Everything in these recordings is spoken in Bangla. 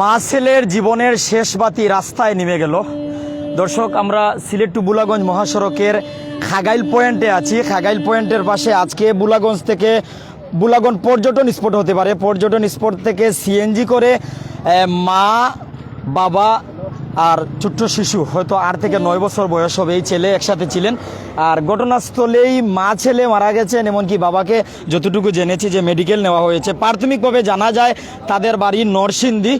মা ছেলের জীবনের শেষ বাতি রাস্তায় নেমে গেল। দর্শক, আমরা সিলেট টু বুলাগঞ্জ মহাসড়কের খাগাইল পয়েন্টে আছি। খাগাইল পয়েন্টের পাশে আজকে বুলাগঞ্জ থেকে বুলাগঞ্জ পর্যটন স্পট হতে পারে। পর্যটন স্পট থেকে সিএনজি করে মা, বাবা আর ছোট্ট শিশু, হয়তো আট থেকে নয় বছর বয়স হবে এই ছেলে একসাথে ছিলেন। আর ঘটনাস্থলেই মা ছেলে মারা গেছেন, এমনকি বাবাকে যতটুকু জেনেছি যে মেডিকেল নেওয়া হয়েছে। প্রাথমিকভাবে জানা যায়, তাদের বাড়ি নরসিংদী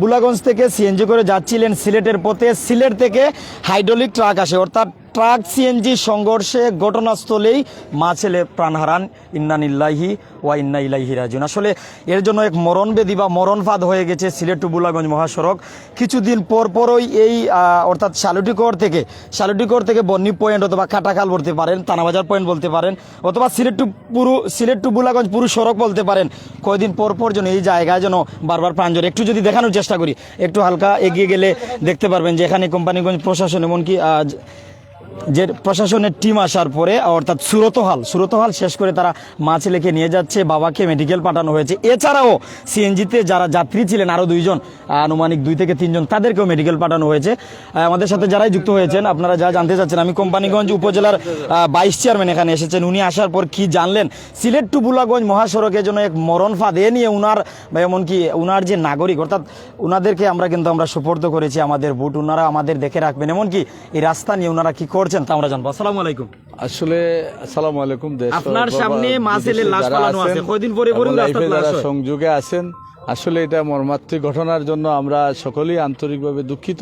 বুলাগঞ্জ থেকে সিএনজি করে যাচ্ছিলেন সিলেটের পথে। সিলেট থেকে হাইড্রোলিক ট্রাক আসে, অর্থাৎ ট্রাক সিএনজি সংঘর্ষে ঘটনাস্থলেই মা ছেলে প্রাণ হারান। ইন্নানিল্লাহি ওয়া ইন্না ইলাইহি রাজিউন। আসলে এর জন্য এক মরণবেদী বা মরণফাদ হয়ে গেছে সিলেট টু বুলাগঞ্জ মহাসড়ক। কিছুদিন পরপরই এই অর্থাৎ শালুটিকর থেকে শালুটিকর থেকে বন্নি পয়েন্ট অথবা কাটাখাল বলতে পারেন, তানাবাজার পয়েন্ট বলতে পারেন, অথবা সিলেট টু পুরু, সিলেট টু বুলাগঞ্জ পুরো সড়ক বলতে পারেন। কয়দিন পর পর যেন এই জায়গায় যেন বারবার প্রাঞ্জল একটু যদি দেখানোর চেষ্টা করি, একটু হালকা এগিয়ে গেলে দেখতে পারবেন যে এখানে কোম্পানিগঞ্জ প্রশাসন এমনকি যে প্রশাসনের টিম আসার পরে, অর্থাৎ সুরতহাল সুরতহাল শেষ করে তারা মা ছেলেকে নিয়ে যাচ্ছে, বাবাকে মেডিকেল পাঠানো হয়েছে। এছাড়াও সিএনজিতে যারা যাত্রী ছিলেন আরও দুইজন, আনুমানিক দুই থেকে তিনজন, তাদেরকেও মেডিকেল পাঠানো হয়েছে। আমাদের সাথে যারাই যুক্ত হয়েছেন, আপনারা যা জানতে চাচ্ছেন, আমি কোম্পানিগঞ্জ উপজেলার ভাইস চেয়ারম্যান এখানে এসেছেন। উনি আসার পর কি জানলেন? সিলেট টু বুলাগঞ্জ মহাসড়কের জন্য এক মরণ ফাঁদ এ নিয়ে উনার এমনকি উনার যে নাগরিক, অর্থাৎ উনাদেরকে আমরা কিন্তু আমরা সুপর্দ করেছি আমাদের বুট, উনারা আমাদের দেখে রাখবেন। এমনকি এই রাস্তা নিয়ে উনারা কি করছেন তা আমরা জানব। আসসালামু আলাইকুম। আসলে আসসালামু আলাইকুম দেশ আপনার সামনে মাসেলের লাশ পালানো আছে। কয়দিন পরে পরে লাইফে লাশ সংযোগে আছেন আসলে এটা মর্মান্তিক ঘটনার জন্য আমরা সকলেই আন্তরিকভাবে দুঃখিত।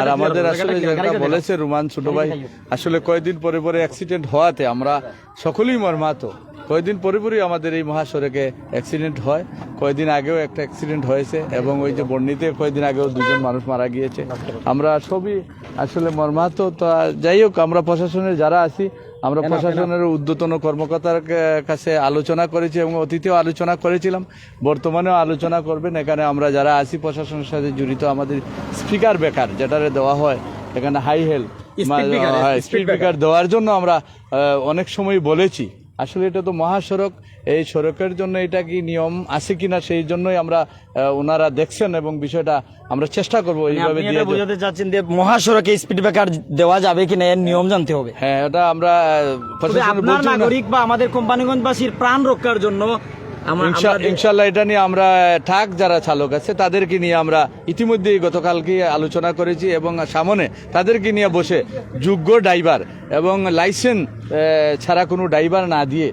আর আমাদের আসলে যেটা বলেছে রুমান ছোট ভাই আসলে কয়েকদিন পরে পরে অ্যাক্সিডেন্ট হওয়াতে আমরা সকলেই মর্মাহত। কয়দিন পরে পরেই আমাদের এই মহাসড়কে অ্যাক্সিডেন্ট হয়। কয়দিন আগেও একটা অ্যাক্সিডেন্ট হয়েছে এবং ওই যে বর্ণিতে কয়দিন আগেও দুজন মানুষ মারা গিয়েছে। আমরা সবই আসলে মর্মাহত। তা যাই হোক আমরা প্রশাসনের যারা আছি আমরা প্রশাসনের উদ্যতন কর্মকর্তার কাছে আলোচনা করেছি এবং অতীতেও আলোচনা করেছিলাম। বর্তমানেও আলোচনা করবেন। এখানে আমরা যারা আছি প্রশাসনের সাথে জড়িত আমাদের স্পিকার বেকার যেটারে দেওয়া হয় এখানে হাই হেল স্পিড ব্রেকার দেওয়ার জন্য আমরা অনেক সময় বলেছি। আসলে এটা তো মহাসড়ক। এই সড়কের জন্য এটা কি নিয়ম আছে কিনা সেই জন্যই আমরা ওনারা দেখছেন এবং বিষয়টা আমরা চেষ্টা করব এইভাবে আপনি দিয়ে বোঝাতে চাচ্ছেন যে মহাসড়কে স্পিড ব্রেকার দেওয়া যাবে কিনা এর নিয়ম জানতে হবে। হ্যাঁ এটা আমরা নাগরিক বা আমাদের কোম্পানিগঞ্জবাসীর প্রাণ রক্ষার জন্য ইনশাল্লাহ এটা নিয়ে আমরা থাক যারা চালক আছে তাদেরকে নিয়ে আমরা ইতিমধ্যেই গতকালকে আলোচনা করেছি এবং সামনে তাদেরকে নিয়ে বসে যোগ্য ড্রাইভার এবং লাইসেন্স ছাড়া কোনো ড্রাইভার না দিয়ে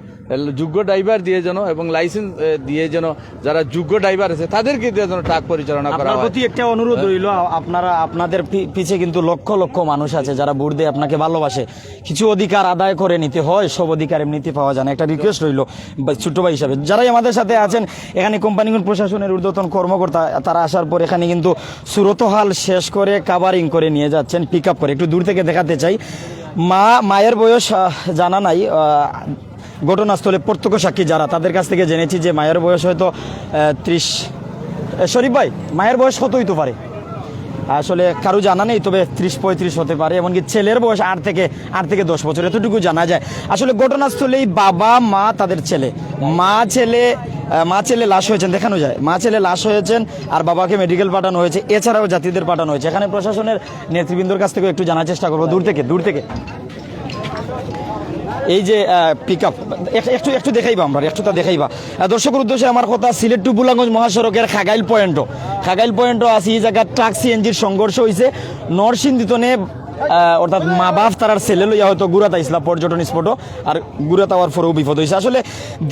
যোগ্য ড্রাইভার দিয়ে যেন এবং লাইসেন্স দিয়ে যেন যারা যোগ্য ড্রাইভার আছে তাদেরকে দিয়ে যেন ট্রাক পরিচালনা করা হয়। প্রতি একটা অনুরোধ রইল আপনারা আপনাদের পিছে কিন্তু লক্ষ লক্ষ মানুষ আছে যারা ভোট দিয়ে আপনাকে ভালোবাসে। কিছু অধিকার আদায় করে নিতে হয় সব অধিকার এমনিতে পাওয়া যায় না। একটা রিকোয়েস্ট রইল ছোট্ট ভাই হিসাবে। যারাই আমাদের সাথে আছেন এখানে কোম্পানিগুলো প্রশাসনের ঊর্ধ্বতন কর্মকর্তা তারা আসার পর এখানে কিন্তু সুরতহাল শেষ করে কাভারিং করে নিয়ে যাচ্ছেন পিক আপ করে। একটু দূর থেকে দেখাতে চাই। মা মায়ের বয়স জানা নাই ঘটনাস্থলে প্রত্যক্ষ সাক্ষী যারা, তাদের কাছ থেকে জেনেছি যে মায়ের বয়স হয়তো ত্রিশ শরীফ ভাই, মায়ের বয়স কত হইতে পারে? আসলে কারও জানা নেই, তবে ত্রিশ, পঁয়ত্রিশ হতে পারে, এমনকি ছেলের বয়স আট থেকে আট থেকে দশ বছর, এতটুকু জানা যায়। আসলে ঘটনাস্থলেই বাবা, মা, তাদের ছেলে। মা ছেলে মা ছেলে লাশ হয়েছেন, দেখানো যায়। মা ছেলে লাশ হয়েছেন, আর বাবাকে মেডিকেল পাঠানো হয়েছে, এছাড়াও জাতিদের পাঠানো হয়েছে। এখানে প্রশাসনের নেতৃবৃন্দর কাছ থেকে একটু জানার চেষ্টা করব, দূর থেকে দূর থেকে। এই যে পিক আপ একটু একটু দেখাইবা আমরা একটু তা দেখাইবা দর্শকের উদ্দেশ্যে আমার কথা, সিলেট টু বুলাগঞ্জ মহাসড়কের খাগাইল পয়েন্টও। খাগাইল পয়েন্টও আছে, এই জায়গায় ট্রাক সিএনজির সংঘর্ষ হয়েছে নরসিংদীতনে অর্থাৎ মা বাপ তার ছেলে লইয়া হয়তো গুড়াতা ইসলাম পর্যটন স্পটও আর গুড়াত হওয়ার পরেও বিপদ হয়েছে আসলে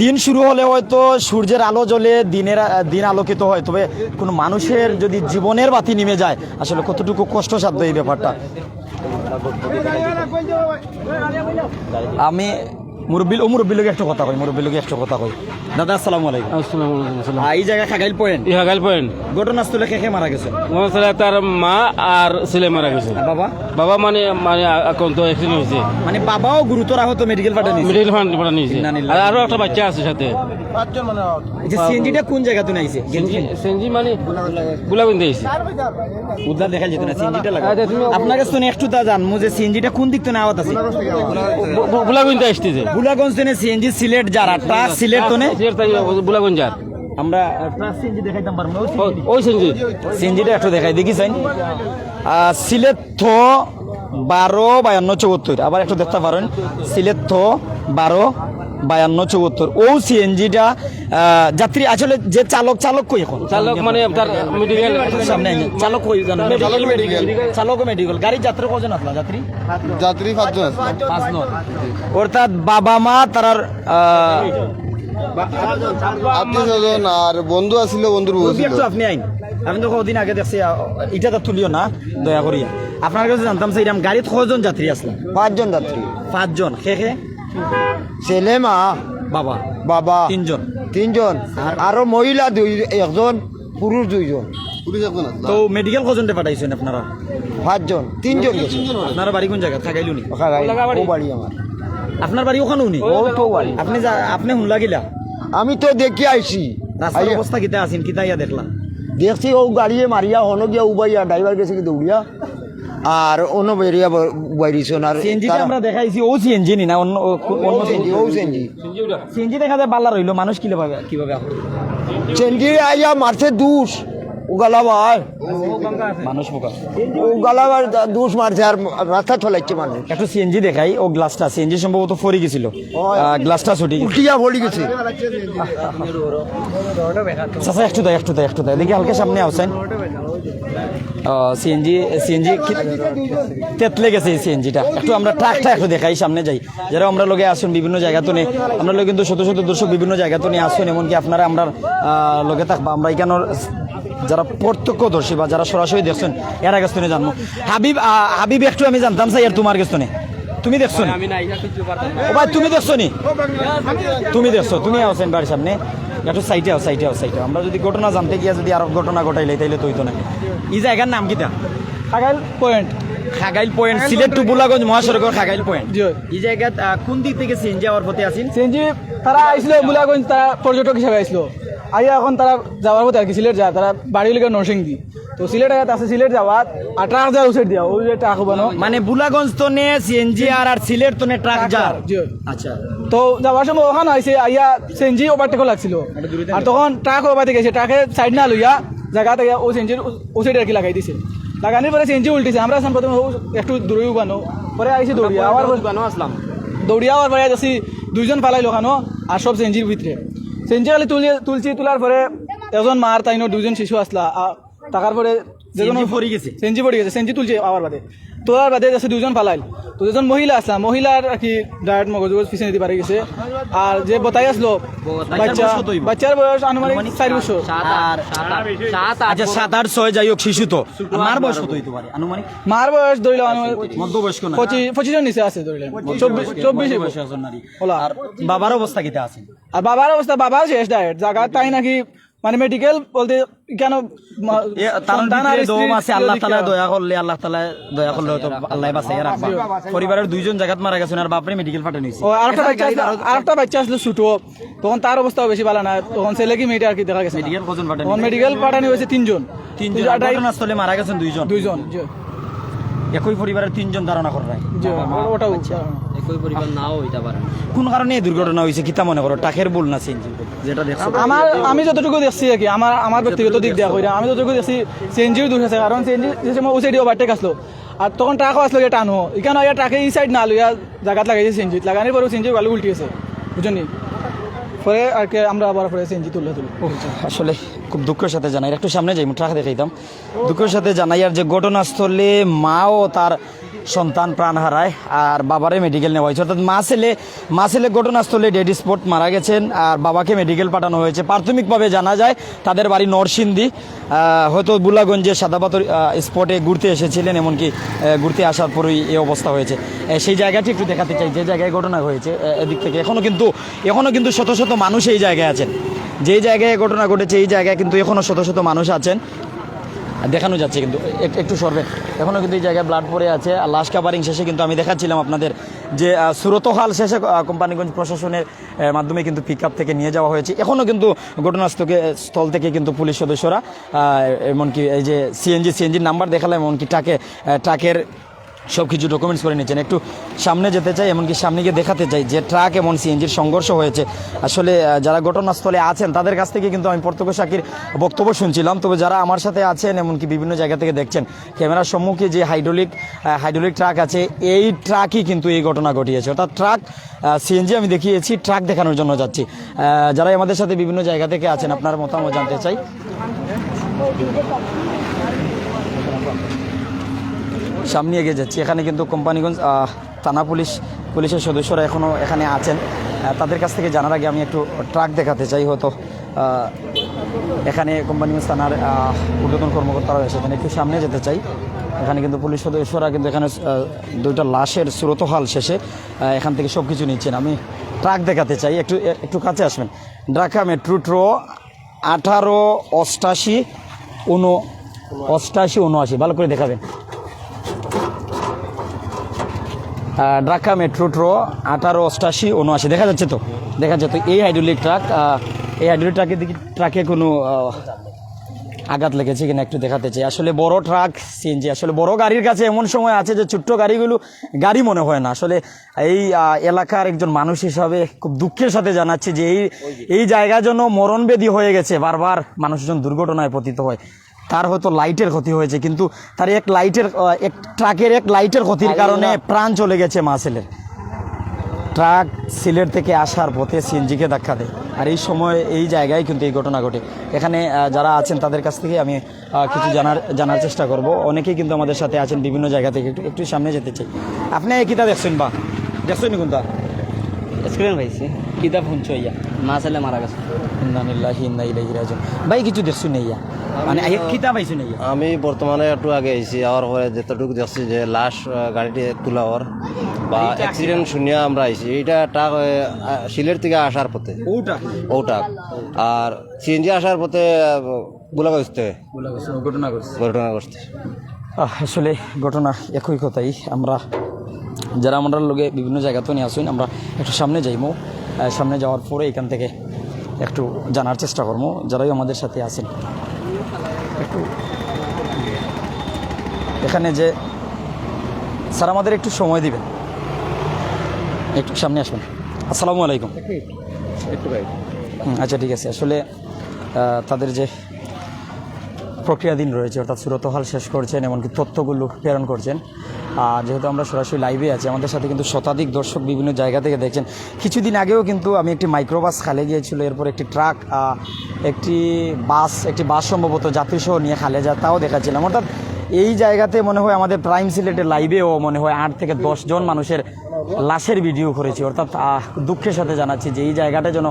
দিন শুরু হলে হয়তো সূর্যের আলো জ্বলে দিনের দিন আলোকিত হয়, তবে কোনো মানুষের যদি জীবনের বাতি নেমে যায়, আসলে কতটুকু কষ্টসাধ্য এই ব্যাপারটা? আমি মুরব্বিল ও মুরব্বির লোক একটা কথা কই মুরব্বির লোক একটা কথা কই দাদা আসসালামু আলাইকুম। আসসালামু আলাইকুম এই জায়গা খাগাইল পয়েন্ট ইহা গাইল পয়েন্ট ঘটনাস্থলে কে কে মারা গেছে? সালাহ তার মা আর ছেলে মারা গেছে। বাবা? বাবা মানে মানে আক্রান্ত অ্যাক্সিডেন্ট হয়েছে। মানে বাবাও গুরুতর আহত মেডিকেল পাঠানি মিডিল ফান্ড পড়া নিয়েছে আর আরও একটা বাচ্চা আছে সাথে। যে সিএনজিটা কোন জায়গা তুই আইছে সেনজি মানে গুলাবিন দিয়েছে উদ্ধার দেখা যেত না সিএনজিটা লাগা। আপনার কাছে তো একটু তা জান মুজে সিএনজিটা কোন দিক থেকে আওয়াত আছে গুলাবিন দিয়ে আসতেছে বুলাগঞ্জ থেকে সিএনজি সিলেট যারা ট্রাক সিলেট তো বুলাগঞ্জ যার। আমরা ট্রাক সিএনজি দেখাইতাম পারব ওই সিএনজি। সিএনজিটা একটু দেখাই দেখি চাই সিলেট থ বারো বায়ান্ন চৌহত্তর আবার একটু দেখতে পারেন। সিলেট থ বারো বায়ান্ন চৌহত্তর ও সিএনজিটা যাত্রী আসলে যে চালক চালক কই এখন? চালক মানে তার মেডিকেল সামনে। চালক কই জানো? মেডিকেল মেডিকেল চালক মেডিকেল গাড়ি যাত্রী কজন আসলা? যাত্রী? যাত্রী পাঁচজন আছে পাঁচজন। অর্থাৎ বাবা মা তারার আত্মীয় আর বন্ধু আছিল বন্ধুর ছিল আপনি আইন। আমি তো কদিন আগে দেখছি তো তুলিও না দয়া করিয়া। আপনার কাছে জানতাম যে এরকম গাড়িত কজন যাত্রী আসলা? পাঁচজন যাত্রী। পাঁচজন। খে খে ছেলে মা। বাবা। বাবা। তিনজন। তিনজন আরও মহিলা দুই একজন পুরুষ দুইজন। তো মেডিকেল কজনটা পাঠাইছেন আপনারা? পাঁচজন তিনজন গেছে। আপনারা বাড়ি কোন জায়গা থাকাইলুনি ও বাড়ি আমার। আপনার বাড়ি ওখানেও নি? ও তো বাড়ি। আপনি আপনি শুনলা গিলা আমি তো দেখি আইছি। রাস্তার অবস্থা কিতা আছেন কিতা ইয়া দেখলা? দেখছি ও গাড়িয়ে মারিয়া হনো গিয়া উবাইয়া ড্রাইভার গেছে কি দৌড়িয়া আর অন্য বেরিয়া বাইরিছোন আর সিএনজি আমরা দেখাইছি ও সিএনজি নি না অন্য অন্য সিএনজি ও সিএনজি। সিএনজি দেখা যায় বাল্লা রইল মানুষ কীভাবে কীভাবে? সেনজি আইয়া মারছে দুষ। ও গালাবার মানুষ বোকা ও গালাবার দুষ মারছে আর রাস্তা চলাইছে মানুষ। একটু সিএনজি দেখাই ও গ্লাসটা সিএনজি সম্ভবত ফরি গেছিল। গ্লাসটা ছুটি গেছে। উল্টিয়া গেছে। চাচা একটু দেয় একটু দেয় একটু দেয়। দেখি হালকা সামনে আসেন সিএনজি সিএনজি তেতলে গেছে এই সিএনজিটা। একটু আমরা ট্রাকটা একটু দেখাই সামনে যাই। যারা আমরা লোকে আসুন বিভিন্ন জায়গা তো নেই আমরা লোক কিন্তু শত শত দর্শক বিভিন্ন জায়গা তো নিয়ে আসুন এমনকি আপনারা আমরা লোকে থাকবা। আমরা এখানে যারা প্রত্যক্ষদর্শী বা যারা সরাসরি দেখছেন এর শুনে জানব। হাবিব হাবিব একটু আমি জানতাম স্যার আর তোমার কাছে তুমি দেখছ নি? ও ভাই তুমি দেখছ নি? তুমি দেখছ তুমি আছেন বাড়ির সামনে। একটু সাইটে আও সাইটে আও সাইটে আমরা যদি ঘটনা জানতে গিয়া যদি আরও ঘটনা ঘটাইলে তাইলে তো হইতো না। এই জায়গার নাম কিটা Khagail point. Khagail point Sylhet to Bulaganj মহাসড়কের খাগাইল পয়েন্ট। জি। এই জায়গাত আহ, কোন দিক থেকে সিএনজি যাওয়ার পথে আছেন সিএনজি তারা আইছিল বুলাগঞ্জ তারা পর্যটক হিসাবে আইছিল। আইয়া এখন তারা যাওয়ার পথে আর কি সিলেট যায় তারা বাড়ি লেগে নরসিংদী। তো সিলেট আয়াত আছে সিলেট যাওয়াত আঠারো হাজার উচের দিয়া ওই যে টাকা বানো। মানে বুলাগঞ্জ তো নে সিএনজি আর আর সিলেট তো নে ট্রাক যা আচ্ছা। তো যাওয়ার সময় ওখানে আইসে আইয়া সিএনজি ওভারটেকও লাগছিল। আর তখন ট্রাক ওভারটেক গেছে ট্রাকে সাইড না লইয়া জায়গা থেকে ও সিএনজির ওসেড আর কি লাগাই দিছে। লাগানোর পরে সিএনজি উল্টিছে আমরা আসলাম প্রথমে একটু দূরে উবানো পরে আইসি দৌড়িয়া আবার আসলাম। দৌড়িয়া আবার পরে যাচ্ছি দুইজন পালাইলো ওখানো আর সব সেঞ্জির ভিতরে। তুলি তুলছি তোলার পরে এজন মার তাইনো দুজন শিশু আসলা টাকার পরে যেজন CNG পড়ে গেছে? সেঞ্জি পড়ে গেছে সেঞ্জি তুলছে আবার বাদে। তোলার বাদে যাচ্ছে দুইজন পালাইল। তো দুজন মহিলা মহিলার আর কি ডায়েট মগজ পিছিয়ে নিতে পারে গেছে। আর যে বতাই আসলো বাচ্চা বয়স কত? বাচ্চার বয়স আনুমানিক চার বছর। আচ্ছা সাত আট ছয় যাই হোক শিশু তো। আমার বয়স কত হইতে পারে? আনুমানিক? মার বয়স ধরিল আনুমানিক মধ্যবয়স্ক না? পঁচিশ পঁচিশের নিচে আছে ধরিলেন চব্বিশ চব্বিশ। ওলা। আর বাবার অবস্থা কিটা আছে? আর বাবার অবস্থা বাবার শেষ ডায়েট জায়গা তাই নাকি মানে মেডিকেল বলতে কেন সন্তান আর দম আছে আল্লাহ তালা দয়া করলে আল্লাহ তালা দয়া করলে হয়তো আল্লাহ বাঁচাই রাখবা। পরিবারের দুইজন জায়গাত মারা গেছেন আর বাপরে মেডিকেল ফাটানো নিয়েছে ও আরেকটা বাচ্চা আসলে আরেকটা বাচ্চা আসলো ছোটো তখন তার অবস্থাও বেশি ভালো না। তখন ছেলে কি মেয়েটা আর কি দেখা গেছে মেডিকেল কজন ফাটানো মেডিকেল হয়েছে? তিনজন। তিনজন। আর ঘটনাস্থলে মারা গেছেন দুইজন। দুইজন একই পরিবারের তিনজন ধারণা করা হয় ওটাও একই পরিবার নাও হইতে পারে কোন কারণে এই দুর্ঘটনা হয়েছে কিতা মনে করো? টাকের বল না সিএনজি যেটা দেখছ আমার আমি যতটুকু দেখছি আর কি আমার আমার ব্যক্তিগত দিক দেওয়া কইরা আমি যতটুকু দেখছি সিএনজিও দূর আছে কারণ সিএনজি যে সময় ও সাইডে ওভারটেক আসলো। আর তখন ট্রাকও আসলো এটা টানো এখানে ইয়া ট্রাকে এই সাইড না লইয়া জায়গাত লাগাইছে সিএনজি লাগানোর পরেও সিএনজি গালি উল্টি আছে বুঝলি পরে আর কি আমরা আবার পরে সিএনজি তুলে তুলি আসলে খুব দুঃখের সাথে জানাই। একটু সামনে যাই ট্রাক দেখাইতাম দুঃখের সাথে জানাই, আর যে ঘটনাস্থলে মাও তার সন্তান প্রাণ হারায়, আর বাবারে মেডিকেল নেওয়া হয়েছে। অর্থাৎ মা ছেলে মা ছেলে ঘটনাস্থলে ডেড স্পট মারা গেছেন, আর বাবাকে মেডিকেল পাঠানো হয়েছে। প্রাথমিকভাবে জানা যায়, তাদের বাড়ি নরসিংদী হয়তো বুলাগঞ্জের সাদাপাতর স্পটে ঘুরতে এসেছিলেন, এমনকি ঘুরতে আসার পরই এই অবস্থা হয়েছে। সেই জায়গাটি একটু দেখাতে চাই, যে জায়গায় ঘটনা হয়েছে এদিক থেকে। এখনও কিন্তু এখনও কিন্তু শত শত মানুষ এই জায়গায় আছেন। যেই জায়গায় ঘটনা ঘটেছে, এই জায়গায় কিন্তু এখনও শত শত মানুষ আছেন। দেখানো যাচ্ছে কিন্তু, এক- একটু সরবেন এখনও কিন্তু এই জায়গায় ব্লাড পড়ে আছে। আর লাশ কাভারিং শেষে কিন্তু আমি দেখাচ্ছিলাম আপনাদের যে সুরতহাল শেষে কোম্পানিগঞ্জ প্রশাসনের মাধ্যমে কিন্তু পিক থেকে নিয়ে যাওয়া হয়েছে। এখনও কিন্তু ঘটনাস্থলে স্থল থেকে কিন্তু পুলিশ সদস্যরা এমনকি এই যে সিএনজি সিএনজির নাম্বার দেখালাম, এমনকি ট্রাকে ট্রাকের সব কিছু ডকুমেন্টস করে নিচ্ছেন একটু সামনে যেতে চাই, এমনকি সামনে গিয়ে দেখাতে চাই যে ট্রাক এবং সিএনজির সংঘর্ষ হয়েছে। আসলে যারা ঘটনাস্থলে আছেন, তাদের কাছ থেকে কিন্তু আমি প্রত্যক্ষ সাক্ষীর বক্তব্য শুনছিলাম। তবে যারা আমার সাথে আছেন, এমনকি বিভিন্ন জায়গা থেকে দেখছেন, ক্যামেরার সম্মুখে যে হাইড্রোলিক হাইড্রোলিক ট্রাক আছে, এই ট্রাকই কিন্তু এই ঘটনা ঘটিয়েছে। অর্থাৎ ট্রাক সিএনজি আমি দেখিয়েছি ট্রাক দেখানোর জন্য যাচ্ছি। যারা আমাদের সাথে বিভিন্ন জায়গা থেকে আছেন, আপনার মতামত জানতে চাই। সামনে এগিয়ে যাচ্ছি। এখানে কিন্তু কোম্পানিগঞ্জ থানা পুলিশ, পুলিশের সদস্যরা এখনও এখানে আছেন। তাদের কাছ থেকে জানার আগে আমি একটু ট্রাক দেখাতে চাই, হয়তো এখানে কোম্পানিগঞ্জ থানার ঊর্ধ্বতন কর্মকর্তারা এসেছেন। একটু সামনে যেতে চাই। এখানে কিন্তু পুলিশ সদস্যরা কিন্তু এখানে দুইটা লাশের সুরতহাল শেষে এখান থেকে সব কিছু নিচ্ছেন। আমি ট্রাক দেখাতে চাই। একটু একটু কাছে আসবেন। ঢাকা মেট্রো ট্রো, আঠারো অষ্টাশি, উন, অষ্টাশি, উনআশি। ভালো করে দেখাবেন। ঢাকা মেট্রো ট্রো, আঠারো অষ্টাশি, উনআশি। দেখা যাচ্ছে তো? দেখা যাচ্ছে এই হাইড্রোলিক ট্রাক এই হাইড্রোলিক ট্রাকে দেখি ট্রাকে কোনো আঘাত লেগেছে কিনা একটু দেখাতে চাই। আসলে বড় ট্রাক সিএনজি আসলে বড় গাড়ির কাছে এমন সময় আছে যে ছোট্ট গাড়িগুলো গাড়ি মনে হয় না। আসলে এই এলাকার একজন মানুষ হিসাবে খুব দুঃখের সাথে জানাচ্ছি যে এই এই জায়গা যেন মরণবেদী হয়ে গেছে। বারবার মানুষজন দুর্ঘটনায় পতিত হয়। তার হয়তো লাইটের ক্ষতি হয়েছে কিন্তু তার এক লাইটের এক ট্রাকের এক লাইটের ক্ষতির কারণে প্রাণ চলে গেছে মাসেলের ট্রাক সিলেট থেকে আসার পথে সিএনজিকে ধাক্কা দেয়। আর এই সময় এই জায়গায় কিন্তু এই ঘটনা ঘটে। এখানে যারা আছেন তাদের কাছ থেকে আমি কিছু জানার জানার চেষ্টা করব। অনেকেই কিন্তু আমাদের সাথে আছেন বিভিন্ন জায়গা থেকে। একটু একটু সামনে যেতে চাই। আপনি কিতা দেখছেন বা? দেখছেন কোনটা? স্ক্রিন পাইছি। কিতাব শুনছ ইয়া? মা ছেলে মারা গেছে। ইন্নানিল্লাহি ইন্না ইলাইহি রাজিউন। ভাই কিছু দেখছুন না ইয়া? মানে কিতাব আইছুন ইয়া? আমি বর্তমানে একটু আগে আইছি আওয়ার পরে যতটুকু দেখছি যে লাশ গাড়িটি তোলা হওয়ার বা অ্যাক্সিডেন্ট শুনিয়া আমরা আইছি এটা ট্রাক শিলের থেকে আসার পথে। ওটা ওটা আর সিএনজি আসার পথে গোলাগঞ্জ থেকে ঘটনা ঘটনা করছে আহ, আসলে ঘটনা একই কথাই। আমরা যারা আমরা লোকে বিভিন্ন জায়গাতে নিয়ে আসুন আমরা একটু সামনে আহ, সামনে যাওয়ার পরে এখান থেকে একটু জানার চেষ্টা করব যারাই আমাদের সাথে আছেন। একটু এখানে যে স্যার আমাদের একটু সময় দিবেন। একটু সামনে আসবেন। আসসালামু আলাইকুম। আচ্ছা ঠিক আছে। আসলে তাদের যে প্রক্রিয়াধীন রয়েছে অর্থাৎ সুরতহাল শেষ করছেন এমনকি তথ্যগুলো প্রেরণ করছেন যেহেতু আমরা সরাসরি লাইভে আছি, আমাদের সাথে কিন্তু শতাধিক দর্শক বিভিন্ন জায়গা থেকে দেখছেন। কিছুদিন আগেও কিন্তু আমি একটি মাইক্রোবাস খালে গিয়েছিল, এরপর একটি ট্রাক একটি বাস একটি বাস সম্ভবত যাত্রীসহ নিয়ে খালে যায়, তাও দেখাচ্ছিলাম। অর্থাৎ এই জায়গাতে মনে হয় আমাদের প্রাইম সিলেটের লাইভেও মনে হয় আট থেকে দশ জন মানুষের লাশের ভিডিও করেছি। অর্থাৎ দুঃখের সাথে জানাচ্ছি যে এই জায়গাটা যেন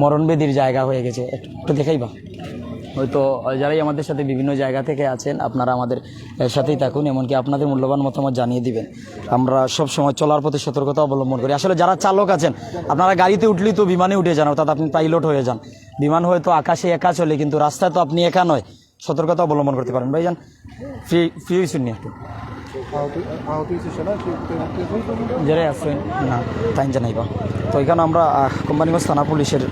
মরণবেদির জায়গা হয়ে গেছে। একটু একটু দেখাইবা? হয়তো যারাই আমাদের সাথে বিভিন্ন জায়গা থেকে আছেন, আপনারা আমাদের সাথেই থাকুন, এমনকি আপনাদের মূল্যবান মতামত জানিয়ে দিবেন। আমরা সব সময় চলার প্রতি সতর্কতা অবলম্বন করি। আসলে যারা চালক আছেন, আপনারা গাড়িতে উঠলেই তো বিমানে উঠে যান, অর্থাৎ আপনি পাইলট হয়ে যান। বিমান হয়তো আকাশে একা চলে, কিন্তু রাস্তায় তো আপনি একা নয়। সতর্কতা অবলম্বন করতে পারেন। ভাইজান, ফ্রি ফ্রি শুনি একটু? যারা আসছেন না, তাই জানাইবা। তো এখানে আমরা কোম্পানিগঞ্জ থানা পুলিশের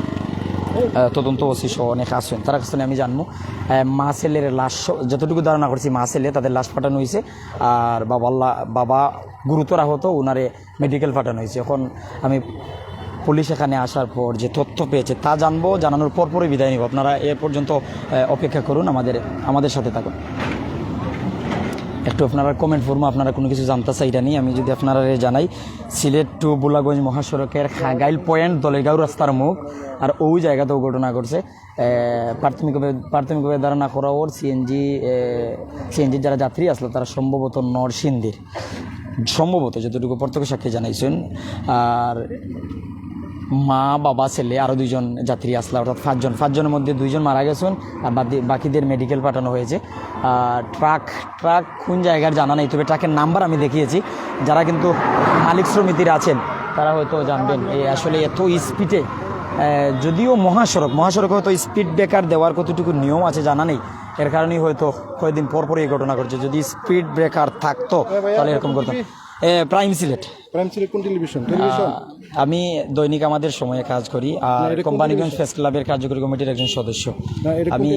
তদন্ত ওসি সহ অনেক আসছেন তার কাছে আমি জানব। মা ছেলের লাশ যতটুকু ধারণা করছি, মা ছেলে তাদের লাশ পাঠানো হয়েছে। আর বাবা বাবা গুরুতর আহত ওনারে মেডিকেল পাঠানো হয়েছে। এখন আমি পুলিশ এখানে আসার পর যে তথ্য পেয়েছে তা জানব, জানানোর পরপরই বিদায় নিব। আপনারা এ পর্যন্ত অপেক্ষা করুন, আমাদের আমাদের সাথে থাকুন। একটু আপনারা কমেন্ট করব, আপনারা কোনো কিছু জানতে চাইটা নেই। আমি যদি আপনারা জানাই, সিলেট টু বুলাগঞ্জ মহাসড়কের খাগাইল পয়েন্ট, দলেগাঁও রাস্তার মুখ, আর ওই জায়গাতেও ঘটনা ঘটছে। প্রাথমিকভাবে প্রাথমিকভাবে ধারণা করা ওর সিএনজি সিএনজির যারা যাত্রী আসলো, তারা সম্ভবত নরসিংদীর। সম্ভবত, যতটুকু প্রত্যক্ষ সাক্ষী জানাইছেন, আর মা বাবা ছেলে আরও দুইজন যাত্রী আসলা। অর্থাৎ পাঁচজন। পাঁচজনের মধ্যে দুইজন মারা গেছেন আর বাদি- বাকিদের মেডিকেল পাঠানো হয়েছে। আর ট্রাক ট্রাক কোন জায়গার জানা নেই তবে ট্রাকের নাম্বার আমি দেখিয়েছি। যারা কিন্তু মালিক শ্রমিতিরা আছেন তারা হয়তো জানবেন। এই আসলে এত স্পিডে যদিও মহাসড়ক মহাসড়কে হয়তো স্পিড ব্রেকার দেওয়ার কতটুকু নিয়ম আছে জানা নেই। এর কারণেই হয়তো কয়েকদিন পর পরই এই ঘটনা ঘটছে। যদি স্পিড ব্রেকার থাকতো তাহলে এরকম করতাম। প্রাইম সিলেট প্রাইম সিলেট কোন টেলিভিশন টেলিভিশন আমি দৈনিক আমাদের সময়ে কাজ করি। আর কোম্পানিগঞ্জ ফেস ক্লাবের কার্যকরী কমিটির একজন সদস্য। আমি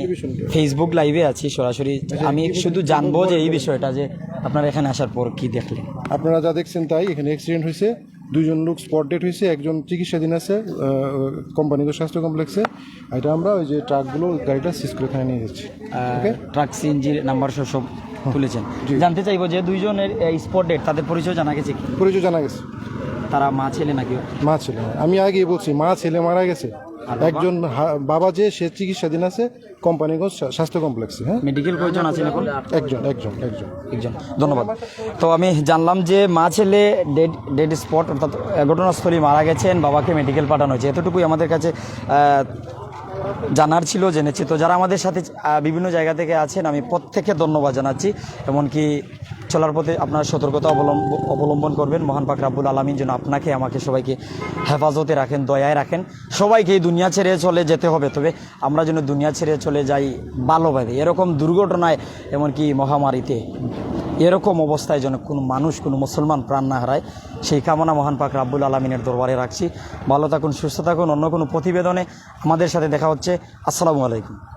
ফেসবুক লাইভে আছি সরাসরি। আমি শুধু জানব যে এই বিষয়টা যে আপনারা এখানে আসার পর কি দেখলেন। আপনারা যা দেখছেন তাই এখানে অ্যাক্সিডেন্ট হয়েছে দুইজন লোক স্পট ডেট হয়েছে একজন চিকিৎসাধীন আছে কোম্পানিগঞ্জ স্বাস্থ্য কমপ্লেক্সে। এটা আমরা ওই যে ট্রাকগুলো গাড়িটা সিজ করে এখানে নিয়ে যাচ্ছি ট্রাক সিএনজির নাম্বার সব তুলেছেন। জানতে চাইব যে দুইজনের স্পট ডেট তাদের পরিচয় জানা গেছে পরিচয় জানা গেছে। তারা মা ছেলে নাকি? মা ছেলে। আমি আগে বলছি মা ছেলে মারা গেছে। একজন বাবা যে সে চিকিৎসাধীন আছে কোম্পানিগঞ্জ স্বাস্থ্য কমপ্লেক্সে হ্যাঁ? মেডিকেল কয়জন আছেন এখন? একজন একজন একজন। একজন। ধন্যবাদ। তো আমি জানলাম যে মা ছেলে ডেড ডেড স্পট অর্থাৎ ঘটনাস্থলে মারা গেছেন বাবাকে মেডিকেল পাঠানো হয়েছে। এতটুকুই আমাদের কাছে জানার ছিল, জেনেছি। তো যারা আমাদের সাথে বিভিন্ন জায়গা থেকে আছেন, আমি প্রত্যেককে ধন্যবাদ জানাচ্ছি। এমনকি চলার পথে আপনারা সতর্কতা অবলম্ব, অবলম্বন করবেন। মহান পাক রাব্বুল আলমিন যেন আপনাকে, আমাকে সবাইকে হেফাজতে রাখেন, দয়ায় রাখেন। সবাইকে এই দুনিয়া ছেড়ে চলে যেতে হবে। তবে আমরা যেন দুনিয়া ছেড়ে চলে যাই ভালোভাবে এরকম দুর্ঘটনায়, এমনকি মহামারীতে এরকম অবস্থায় যেন কোনো মানুষ, কোনো মুসলমান প্রাণ না হারায়, সেই কামনা মহান পাক রাব্বুল আলমিনের দরবারে রাখছি। ভালো থাকুন, সুস্থ থাকুন। অন্য কোনো প্রতিবেদনে আমাদের সাথে দেখা হচ্ছে। আসসালামু আলাইকুম।